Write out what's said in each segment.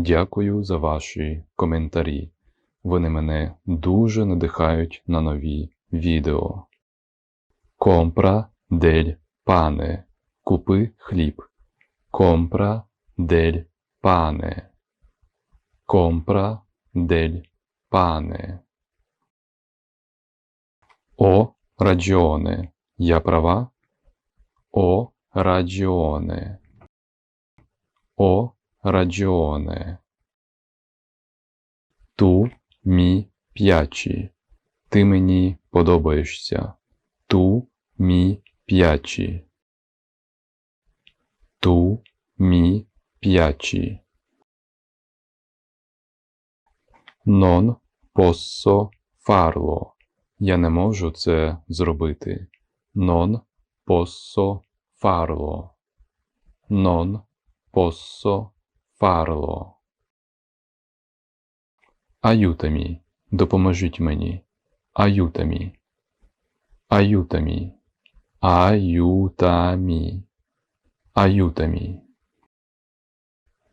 Дякую за ваші коментарі. Вони мене дуже надихають на нові відео. Компра дель пане. Купи хліб. Компра дель пане. Компра дель пане. О раджіоне. Я права? О раджіоне. О раджіоне. Ту мі п'ячі. Ти мені подобаєшся. Ту мі п'ячі. Ту мі п'ячі. Non posso farlo. Я не можу це зробити. Non posso farlo. Non posso farlo. Aiutami. Допоможіть мені. Aiutami. Aiutami. Aiutami. Aiutami.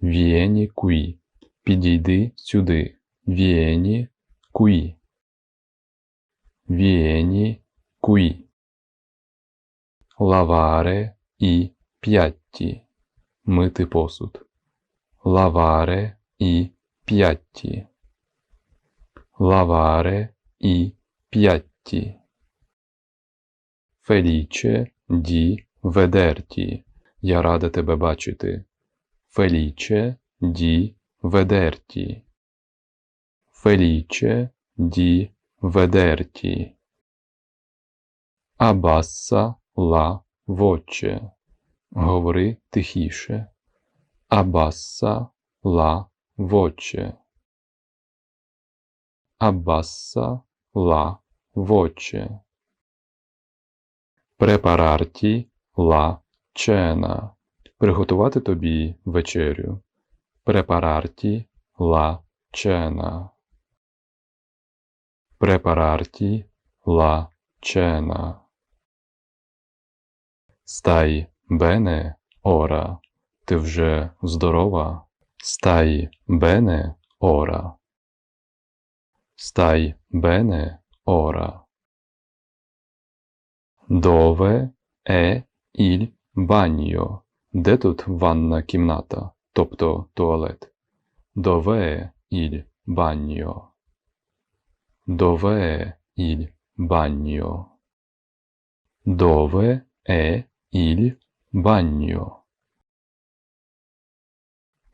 Vieni qui. Підійди сюди. Vieni qui. Vieni qui. Lavare i piatti. Мити посуд. Lavare i piatti. Lavare i piatti. Felice di vederti. Я рада тебе бачити. Felice di vederti. Felice di vederti. Abbassa la voce. Говори тихіше. Abbassa la voce. Abbassa la voce. Prepararti la cena. Приготувати тобі вечерю. Prepararti la cena. Prepararti la cena. Stai bene ora. Ти вже здорова. Stai bene ora. Stai bene ora. Dove è il bagno? Де тут ванна кімната, тобто туалет? Dove il bagno? Dove il bagno? Dove è il bagno?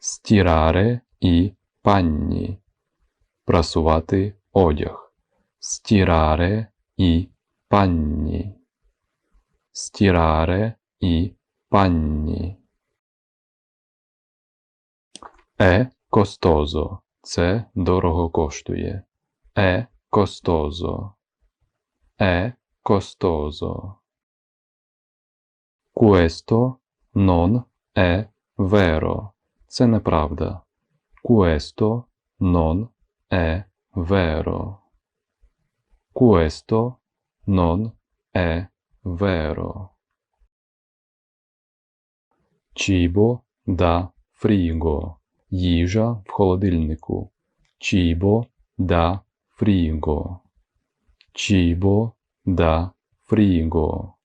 Стирare i panni. Прасувати одяг. Стирare i panni. Стирare i panni. È costoso. Це дорого коштує. È costoso. È costoso. Questo non è vero. Це неправда. Questo non è vero. Questo non è vero. Cibo da frigo. Їжа в холодильнику. Cibo da frigo. Cibo da frigo.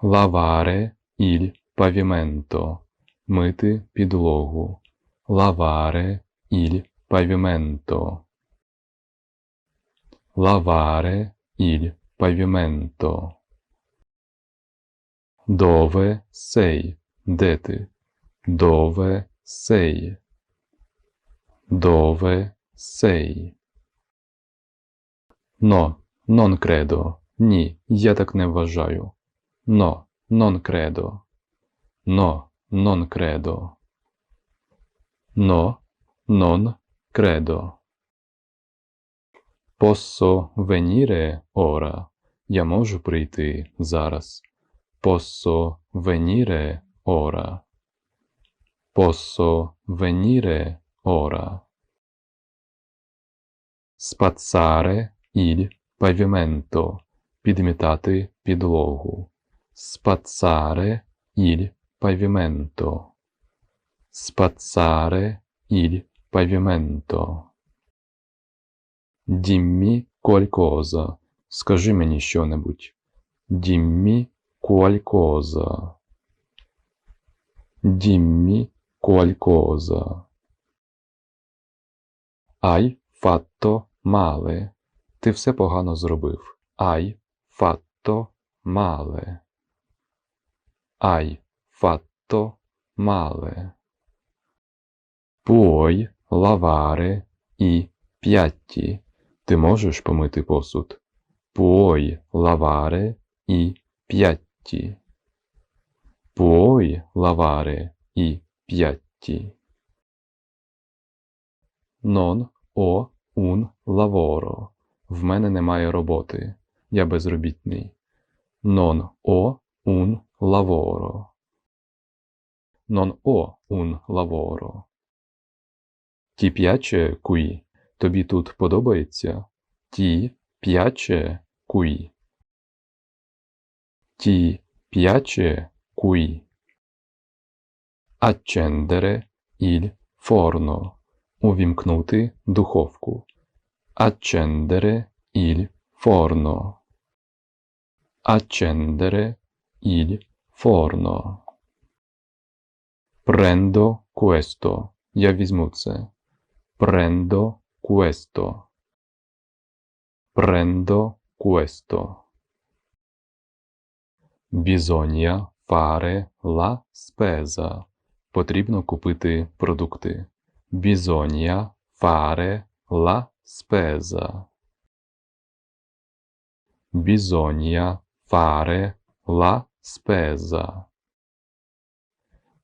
Lavare il pavimento. Мити підлогу. Lavare il pavimento. Lavare il pavimento. Dove sei? Де ти? Dove sei? Dove sei? No, non credo. Ні, я так не вважаю. No, non credo. No, non credo. No, non credo. Posso venire ora? Я можу прийти зараз. Posso venire ora. Posso venire ora. Spazzare il pavimento. Підмітати підлогу. Spazzare il pavimento. spazzare il pavimento. Dimmi qualcosa. Скажи мені що-небудь. Dimmi qualcosa. Dimmi qualcosa. Hai fatto male. Ти все погано зробив. Hai fatto male. Hai fatto male. Puoi lavare i piatti. Ти можеш помити посуд. Puoi lavare i piatti. Puoi lavare i piatti. Non ho un lavoro. В мене немає роботи. Я безробітний. Non ho un lavoro. Non ho un lavoro. Ті piace qui. Тобі тут подобається? Ті piace qui. Ті piace qui. Accendere il forno. Увімкнути духовку. Accendere il forno. Accendere il forno. Prendo questo. Я візьму це. Prendo questo. Prendo questo. Bisogna fare la spesa. Потрібно купити продукти. Bisogna fare la spesa. Bisogna fare la spesa.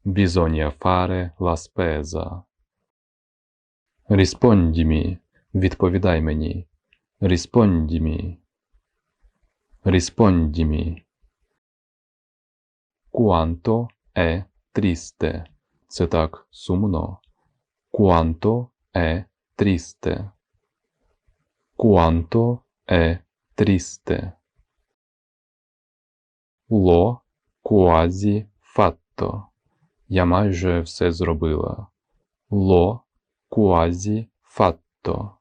Bisogna fare la spesa. Rispondimi. Відповідай мені. Rispondimi. Rispondimi. Quanto è triste. Це так сумно. Quanto è triste. Quanto è triste. L'ho quasi fatto. Я майже все зробила. L'ho quasi fatto.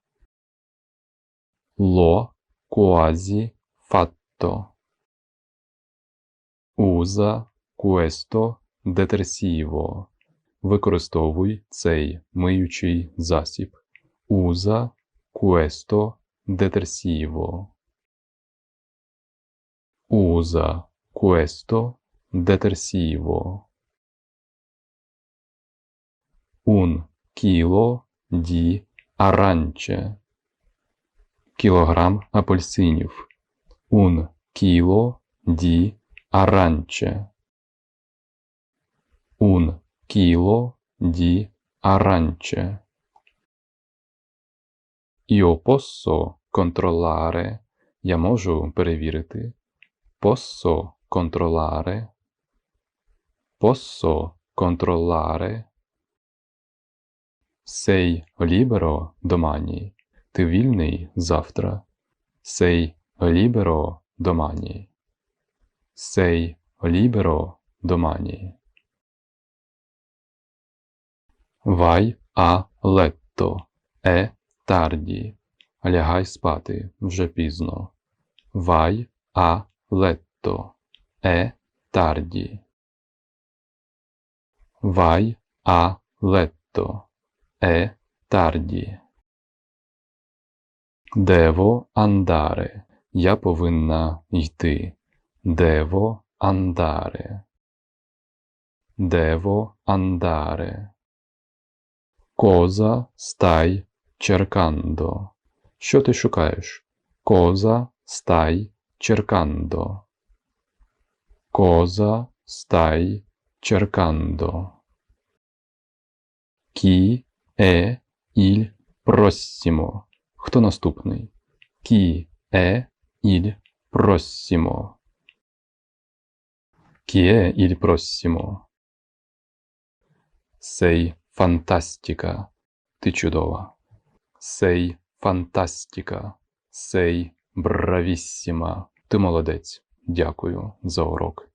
L'ho quasi fatto. Usa questo detersivo. Використовуй цей миючий засіб. Usa questo detersivo. Usa questo detersivo. Un chilo di arance. Кілограм апельсинів. Un chilo di arance. Un chilo di arance. Io posso controllare. Я можу перевірити. Posso controllare. Posso controllare. Sei libero domani. Ти вільний завтра. Sei libero domani. Sei libero domani. Vai a letto. È tardi. Лягай спати вже пізно. Vai a letto. È tardi. Vai a letto. È tardi. Devo andare. Я повинна йти. Devo andare. Devo andare. Cosa stai cercando? Що ти шукаєш? Cosa stai cercando? Cosa stai cercando? Chi è il prossimo? Хто наступний? È il prossimo? Chi è il prossimo? Sei fantastica. Ти чудова. Sei fantastica. Sei bravissima. Ти молодець. Дякую за урок.